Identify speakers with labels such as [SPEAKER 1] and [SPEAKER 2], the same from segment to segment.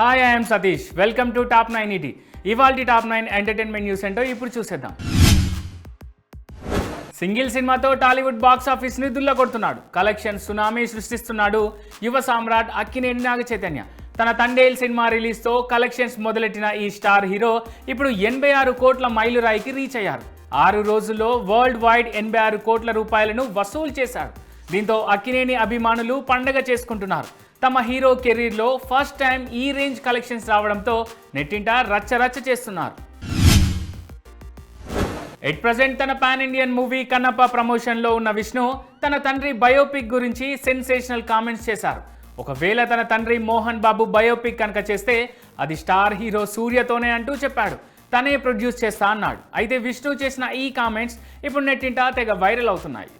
[SPEAKER 1] Hi I'm Satish welcome to top nine ET ఇవాల్టి top nine entertainment news ఏంటో ఇప్పుడు చూసేద్దాం. సింగిల్ సినిమాతో టాలీవుడ్ బాక్స్ ఆఫీస్ని దుల్లగొడుతున్నాడు. కలెక్షన్ సునామీ సృష్టిస్తున్నాడు యువ సామ్రాట్ అక్కినేని నాగ చైతన్య తన తండేల్ సినిమా రిలీజ్తో కలెక్షన్స్ మొదలెట్టిన ఈ స్టార్ హీరో ఇప్పుడు ఎనభై ఆరు కోట్ల మైలురాయికి రీచ్ అయ్యారు. ఆరు రోజుల్లో వరల్డ్ వైడ్ ఎనభై ఆరు కోట్ల రూపాయలను వసూలు చేశారు. దీంతో అక్కినేని అభిమానులు పండగ చేసుకుంటున్నారు. తమ హీరో కెరీర్లో ఫస్ట్ టైం ఈ రేంజ్ కలెక్షన్స్ రావడంతో నెట్టింట రచ్చ రచ్చ చేస్తున్నారు. ఎట్ ప్రజెంట్ తన పాన్ ఇండియన్ మూవీ కన్నప్ప ప్రమోషన్లో ఉన్న విష్ణు తన తండ్రి బయోపిక్ గురించి సెన్సేషనల్ కామెంట్స్ చేశారు. ఒకవేళ తన తండ్రి మోహన్ బాబు బయోపిక్ కనుక చేస్తే అది స్టార్ హీరో సూర్యతోనే అంటూ చెప్పాడు. తనే ప్రొడ్యూస్ చేస్తా అన్నాడు. అయితే విష్ణు చేసిన ఈ కామెంట్స్ ఇప్పుడు నెట్టింట తెగ వైరల్ అవుతున్నాయి.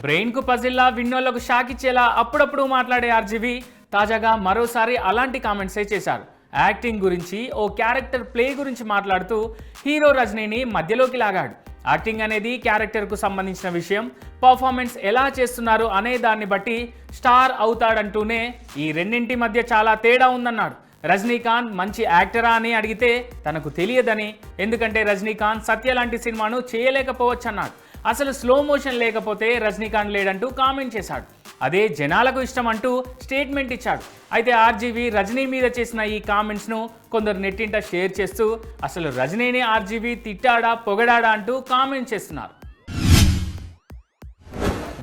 [SPEAKER 1] బ్రెయిన్కు పజిల్లా విన్నోళ్ళకు షాక్ ఇచ్చేలా అప్పుడప్పుడు మాట్లాడే ఆర్జీవి తాజాగా మరోసారి అలాంటి కామెంట్సే చేశారు. యాక్టింగ్ గురించి ఓ క్యారెక్టర్ ప్లే గురించి మాట్లాడుతూ హీరో రజనీని మధ్యలోకి లాగాడు. యాక్టింగ్ అనేది క్యారెక్టర్కు సంబంధించిన విషయం. పర్ఫార్మెన్స్ ఎలా చేస్తున్నారు అనే దాన్ని బట్టి స్టార్ అవుతాడంటూనే ఈ రెండింటి మధ్య చాలా తేడా ఉందన్నాడు. రజనీకాంత్ మంచి యాక్టరా అని అడిగితే తనకు తెలియదని ఎందుకంటే రజనీకాంత్ సత్య లాంటి సినిమాను చేయలేకపోవచ్చన్నాడు. అసలు స్లో మోషన్ లేకపోతే రజనీకాంత్ లేడంటూ కామెంట్ చేశాడు. అదే జనాలకు ఇష్టం అంటూ స్టేట్మెంట్ ఇచ్చాడు. అయితే ఆర్జీవి రజనీ మీద చేసిన ఈ కామెంట్స్ను కొందరు నెట్టింట షేర్ చేస్తూ అసలు రజనీని ఆర్జీవి తిట్టాడా పొగడాడా? అంటూ కామెంట్ చేస్తున్నారు.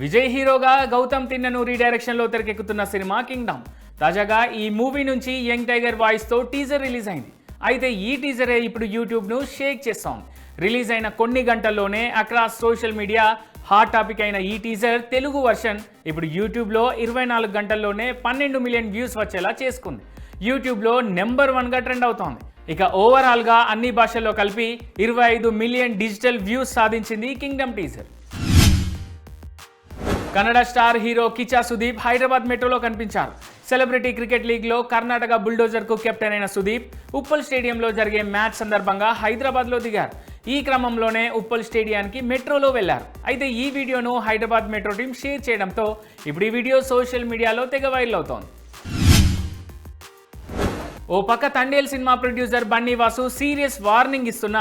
[SPEAKER 1] విజయ్ హీరోగా గౌతమ్ తిన్నను రీడైరెక్షన్లో తెరకెక్కుతున్న సినిమా కింగ్డమ్ తాజాగా ఈ మూవీ నుంచి యంగ్ టైగర్ వాయిస్తో టీజర్ రిలీజ్ అయింది. అయితే ఈ టీజరే ఇప్పుడు యూట్యూబ్ను షేక్ చేస్తోంది. రిలీజ్ అయిన కొన్ని గంటల్లోనే across social media hot topic అయిన ఈ టీజర్ తెలుగు వర్షన్. ఇప్పుడు యూట్యూబ్లో ఇరవై నాలుగు గంటల్లోనే పన్నెండు మిలియన్ వ్యూస్ వచ్చేలా చేసుకుంది. యూట్యూబ్లో నెంబర్ వన్గా ట్రెండ్ అవుతోంది. ఇక ఓవరాల్గా అన్ని భాషల్లో కలిపి ఇరవై ఐదు మిలియన్ డిజిటల్ వ్యూస్ సాధించింది Kingdom teaser. Kannada star hero Kiccha Sudeep Hyderabad మెట్రోలో కనిపించారు. సెలబ్రిటీ క్రికెట్ లీగ్లో కర్ణాటక బుల్డోజర్కు కెప్టెన్ అయిన సుదీప్ ఉప్పల్ స్టేడియంలో జరిగే మ్యాచ్ సందర్భంగా హైదరాబాద్లో దిగారు. ఈ క్రమంలోనే ఉప్పల్ స్టేడియానికి మెట్రోలో వెళ్ళారు. అయితే ఈ వీడియోను హైదరాబాద్ మెట్రో టీం షేర్ చేయడంతో ఇప్పుడు ఈ వీడియో సోషల్ మీడియాలో తెగ వైరల్ అవుతోంది. ఓ పక్క Thandel cinema producer Bunny Vasu serious warning ఇస్తున్న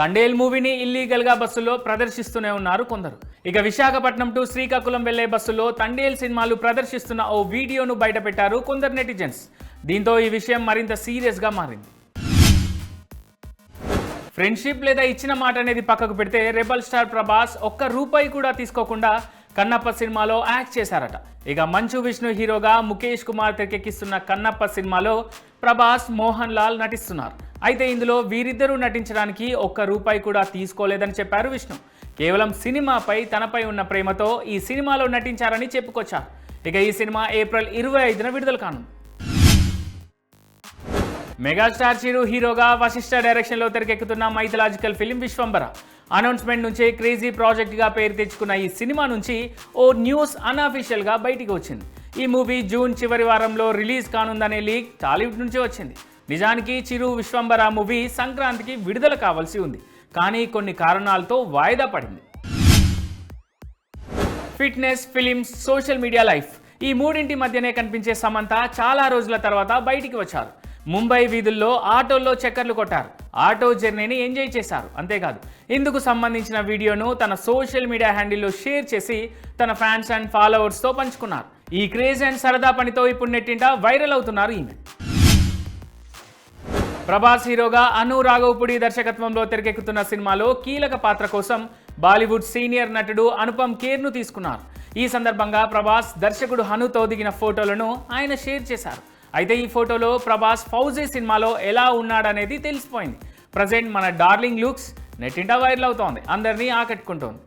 [SPEAKER 1] తండేల్ మూవీని ఇల్లీగల్గా బస్సులో ప్రదర్శిస్తూనే ఉన్నారు కొందరు. ఇక విశాఖపట్నం టు శ్రీకాకుళం వెళ్ళే బస్సులో తండేల్ సినిమాలు ప్రదర్శిస్తున్న ఓ వీడియోను బయటపెట్టారు కొందరు నెటిజన్స్. దీంతో ఈ విషయం మరింత సీరియస్గా మారింది. ఫ్రెండ్షిప్ లేదా ఇచ్చిన మాట అనేది పక్కకు పెడితే రెబల్ స్టార్ ప్రభాస్ ఒక్క రూపాయి కూడా తీసుకోకుండా కన్నప్ప సినిమాలో యాక్ట్ చేశారట. ఇక మంచు విష్ణు హీరోగా ముఖేష్ కుమార్ తెరకెక్కిస్తున్న కన్నప్ప సినిమాలో ప్రభాస్ మోహన్ లాల్ నటిస్తున్నారు. అయితే ఇందులో వీరిద్దరూ నటించడానికి ఒక్క రూపాయి కూడా తీసుకోలేదని చెప్పారు విష్ణు. కేవలం సినిమాపై తనపై ఉన్న ప్రేమతో ఈ సినిమాలో నటించారని చెప్పుకొచ్చారు. ఇక ఈ సినిమా ఏప్రిల్ ఇరవై ఐదున విడుదల కానుంది. మెగాస్టార్ చిరు హీరోగా వశిష్ఠ డైరెక్షన్లో తెరకెక్కుతున్న మైథలాజికల్ ఫిలిం విశ్వంబర. అనౌన్స్మెంట్ నుంచే క్రేజీ ప్రాజెక్ట్గా పేరు తెచ్చుకున్న ఈ సినిమా నుంచి ఓ న్యూస్ అన్అఫీషియల్గా బయటికి వచ్చింది. ఈ మూవీ జూన్ చివరి వారంలో రిలీజ్ కానుందనే లీక్ టాలీవుడ్ నుంచి వచ్చింది. నిజానికి చిరు విశ్వంబర మూవీ సంక్రాంతికి విడుదల కావాల్సి ఉంది. కానీ కొన్ని కారణాలతో వాయిదా పడింది. Fitness films social media life ఈ మూడింటి మధ్యనే కనిపించే సమంత చాలా రోజుల తర్వాత బయటికి వచ్చారు. ముంబై వీధుల్లో ఆటోల్లో చక్కర్లు కొట్టారు. ఆటో జర్నీని ఎంజాయ్ చేశారు. అంతేకాదు ఇందుకు సంబంధించిన వీడియోను తన సోషల్ మీడియా హ్యాండిల్లో షేర్ చేసి తన ఫ్యాన్స్ అండ్ ఫాలోవర్స్తో పంచుకున్నారు. ఈ క్రేజ్ అండ్ సరదా పనితో ఇప్పుడు నెట్టింట వైరల్ అవుతున్నారు ఈమె. ప్రభాస్ హీరోగా అను రాఘవపుడి దర్శకత్వంలో తెరకెక్కుతున్న సినిమాలో కీలక పాత్ర కోసం బాలీవుడ్ సీనియర్ నటుడు అనుపమ్ ఖేర్ను తీసుకున్నారు. ఈ సందర్భంగా ప్రభాస్ దర్శకుడు హనుతో దిగిన ఫోటోలను ఆయన షేర్ చేశారు. అయితే ఈ ఫోటోలో ప్రభాస్ ఫౌజీ సినిమాలో ఎలా ఉన్నాడనేది తెలిసిపోయింది. ప్రజెంట్ మన డార్లింగ్ లుక్స్ నెట్టింట వైరల్ అవుతోంది. అందరినీ ఆకట్టుకుంటోంది.